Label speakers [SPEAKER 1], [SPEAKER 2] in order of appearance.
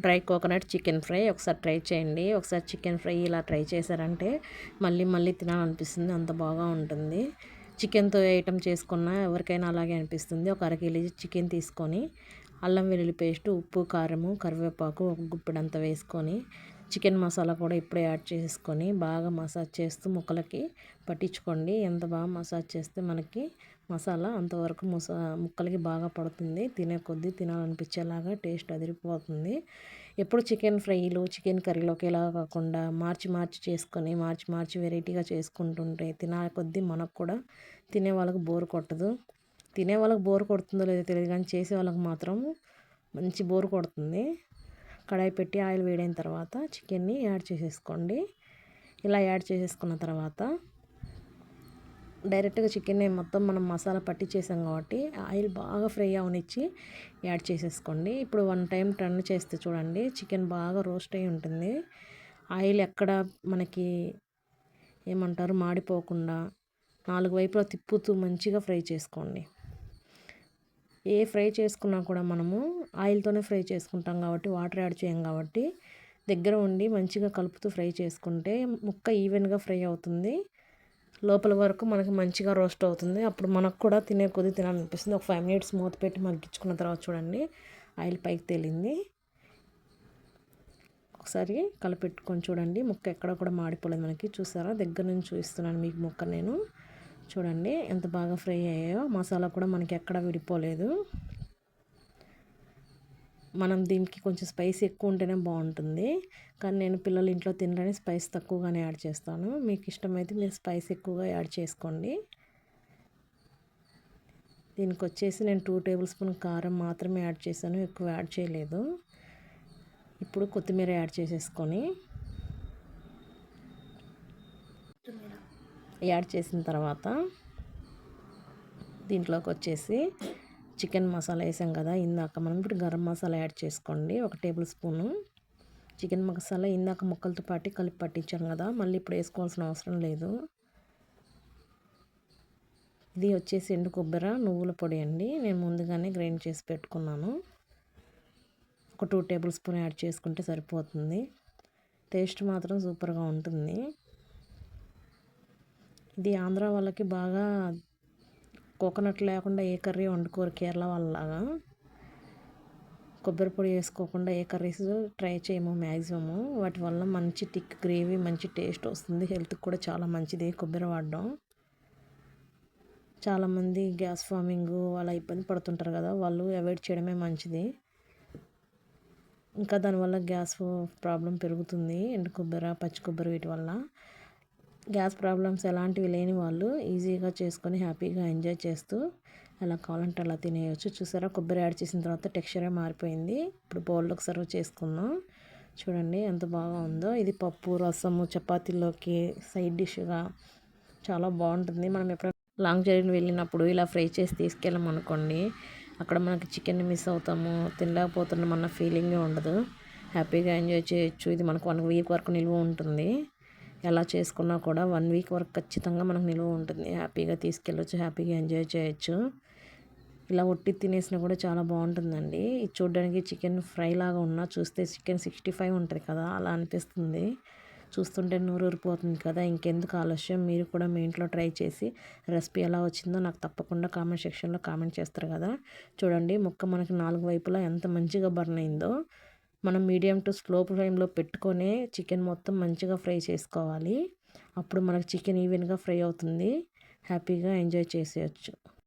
[SPEAKER 1] Dry coconut chicken fry ఒకసారి try చేయండి. ఒకసారి చికెన్ ఫ్రై ఇలా ట్రై చేశారంటే మళ్ళీ మళ్ళీ తినాలనిపిస్తుంది. అంత బాగా ఉంటుంది. చికెన్తో ఐటమ్ చేసుకున్న ఎవరికైనా అలాగే అనిపిస్తుంది. ఒక అర కేజీ చికెన్ తీసుకొని అల్లం వెల్లుల్లి పేస్ట్ ఉప్పు కారము కరివేపాకు ఒక గుప్పెడంత వేసుకొని చికెన్ మసాలా కూడా ఇప్పుడే యాడ్ చేసుకొని బాగా మసాజ్ చేస్తూ ముక్కలకి పట్టించుకోండి. ఎంత బాగా మసాజ్ చేస్తే మనకి మసాలా అంతవరకు ముసా ముక్కలకి బాగా పడుతుంది. తినే కొద్దీ తినాలనిపించేలాగా టేస్ట్ అదిరిపోతుంది. ఎప్పుడు చికెన్ ఫ్రైలు చికెన్ కర్రీలోకి ఎలా కాకుండా మార్చి మార్చి చేసుకొని మార్చి మార్చి వెరైటీగా చేసుకుంటుంటే తినే కొద్దీ మనకు కూడా తినే వాళ్ళకి బోర్ కొట్టదు. తినే వాళ్ళకి బోర్ కొడుతుందో లేదో తెలియదు కానీ చేసే వాళ్ళకి మాత్రం మంచి బోర్ కొడుతుంది. కడాయి పెట్టి ఆయిల్ వేడైన తర్వాత చికెన్ని యాడ్ చేసేసుకోండి. ఇలా యాడ్ చేసేసుకున్న తర్వాత డైరెక్ట్గా చికెన్ మొత్తం మనం మసాలా పట్టి చేసాం కాబట్టి ఆయిల్ బాగా ఫ్రై అవనిచ్చి యాడ్ చేసేసుకోండి. ఇప్పుడు వన్ టైం టర్న్ చేస్తే చూడండి చికెన్ బాగా రోస్ట్ అయి ఉంటుంది. ఆయిల్ ఎక్కడ మనకి ఏమంటారు మాడిపోకుండా నాలుగు వైపులా తిప్పుతూ మంచిగా ఫ్రై చేసుకోండి. ఏ ఫ్రై చేసుకున్నా కూడా మనము ఆయిల్తోనే ఫ్రై చేసుకుంటాం కాబట్టి వాటర్ యాడ్ చేయం కాబట్టి దగ్గర ఉండి మంచిగా కలుపుతూ ఫ్రై చేసుకుంటే ముక్క ఈవెన్గా ఫ్రై అవుతుంది. లోపల వరకు మనకి మంచిగా రోస్ట్ అవుతుంది. అప్పుడు మనకు కూడా తినే కొద్ది తినాలనిపిస్తుంది. ఒక ఫైవ్ మినిట్స్ మూత పెట్టి మగ్గించుకున్న తర్వాత చూడండి ఆయిల్ పైకి తేలింది. ఒకసారి కలిపెట్టుకొని చూడండి ముక్క ఎక్కడ కూడా మాడిపోలేదు మనకి. చూసారా? దగ్గర నుంచి చూస్తున్నాను మీకు ముక్క నేను. చూడండి ఎంత బాగా ఫ్రై అయ్యాయో. మసాలా కూడా మనకి ఎక్కడ విడిపోలేదు. మనం దీనికి కొంచెం స్పైస్ ఎక్కువ ఉంటేనే బాగుంటుంది. కానీ నేను పిల్లలు ఇంట్లో తినరని స్పైస్ తక్కువగానే యాడ్ చేస్తాను. మీకు ఇష్టమైతే మీరు స్పైస్ ఎక్కువగా యాడ్ చేసుకోండి. దీనికి వచ్చేసి నేను టూ టేబుల్ స్పూన్ కారం మాత్రమే యాడ్ చేశాను. ఎక్కువ యాడ్ చేయలేదు. ఇప్పుడు కొత్తిమీర యాడ్ చేసేసుకొని యాడ్ చేసిన తర్వాత దీంట్లోకి వచ్చేసి చికెన్ మసాలా వేసాం కదా ఇందాక మనం ఇప్పుడు గరం మసాలా యాడ్ చేసుకోండి. ఒక టేబుల్ స్పూను చికెన్ మసాలా ఇందాక ముక్కలతో పాటు కలిపి పట్టించాం కదా మళ్ళీ ఇప్పుడు వేసుకోవాల్సిన అవసరం లేదు. ఇది వచ్చేసి ఎండు కొబ్బరి నువ్వుల పొడి అండి. నేను ముందుగానే గ్రైండ్ చేసి పెట్టుకున్నాను. ఒక టూ టేబుల్ స్పూన్ యాడ్ చేసుకుంటే సరిపోతుంది. టేస్ట్ మాత్రం సూపర్గా ఉంటుంది. ఇది ఆంధ్ర వాళ్ళకి బాగా కోకోనట్ లేకుండా ఏ కర్రీ వండుకోరు కేరళ వాళ్ళలాగా. కొబ్బరి పొడి వేసుకోకుండా ఏ కర్రీస్ ట్రై చేయము మ్యాక్సిమము వాటి వల్ల మంచి టిక్ గ్రేవీ మంచి టేస్ట్ వస్తుంది. హెల్త్కి కూడా చాలా మంచిది కొబ్బరి వాడడం. చాలామంది గ్యాస్ ఫార్మింగ్ అలా ఇబ్బంది పడుతుంటారు కదా వాళ్ళు అవాయిడ్ చేయడమే మంచిది. ఇంకా దానివల్ల గ్యాస్ ప్రాబ్లం పెరుగుతుంది. ఎండు కొబ్బరి పచ్చి కొబ్బరి వీటి వల్ల. గ్యాస్ ప్రాబ్లమ్స్ ఎలాంటివి లేని వాళ్ళు ఈజీగా చేసుకొని హ్యాపీగా ఎంజాయ్ చేస్తూ అలా కావాలంటే అలా తినేయచ్చు. చూసారా? కొబ్బరి యాడ్ చేసిన తర్వాత టెక్స్చరే మారిపోయింది. ఇప్పుడు బౌల్లోకి సర్వ్ చేసుకుందాం. చూడండి ఎంత బాగా ఉందో. ఇది పప్పు రసము చపాతీలోకి సైడ్ డిష్గా చాలా బాగుంటుంది. మనం ఎప్పుడైనా లాంగ్ జర్నీ వెళ్ళినప్పుడు ఇలా ఫ్రై చేసి తీసుకెళ్ళాం అనుకోండి అక్కడ మనకి చికెన్ మిస్ అవుతాము తినలేకపోతున్నాం అన్న ఫీలింగే ఉండదు. హ్యాపీగా ఎంజాయ్ చేయొచ్చు. ఇది మనకు వన్ వీక్ వరకు నిల్వ ఉంటుంది. ఎలా చేసుకున్నా కూడా వన్ వీక్ వరకు ఖచ్చితంగా మనకు నిలువ ఉంటుంది. హ్యాపీగా తీసుకెళ్ళొచ్చు హ్యాపీగా ఎంజాయ్ చేయొచ్చు. ఇలా ఒట్టి తినేసినా కూడా చాలా బాగుంటుందండి. ఇది చూడడానికి చికెన్ ఫ్రై లాగా ఉన్నా చూస్తే చికెన్ సిక్స్టీ ఫైవ్ ఉంటుంది కదా అలా అనిపిస్తుంది. చూస్తుంటే నూరూరిపోతుంది కదా ఇంకెందుకు ఆలస్యం? మీరు కూడా మీ ఇంట్లో ట్రై చేసి రెసిపీ ఎలా వచ్చిందో నాకు తప్పకుండా కామెంట్ సెక్షన్లో కామెంట్ చేస్తారు కదా. చూడండి ముక్క మనకి నాలుగు వైపులా ఎంత మంచిగా బర్న్ అయిందో. మనం మీడియం టు స్లో ఫ్లేమ్లో పెట్టుకొని చికెన్ మొత్తం మంచిగా ఫ్రై చేసుకోవాలి. అప్పుడు మనకు చికెన్ ఈవెన్గా ఫ్రై అవుతుంది. హ్యాపీగా ఎంజాయ్ చేసేయచ్చు.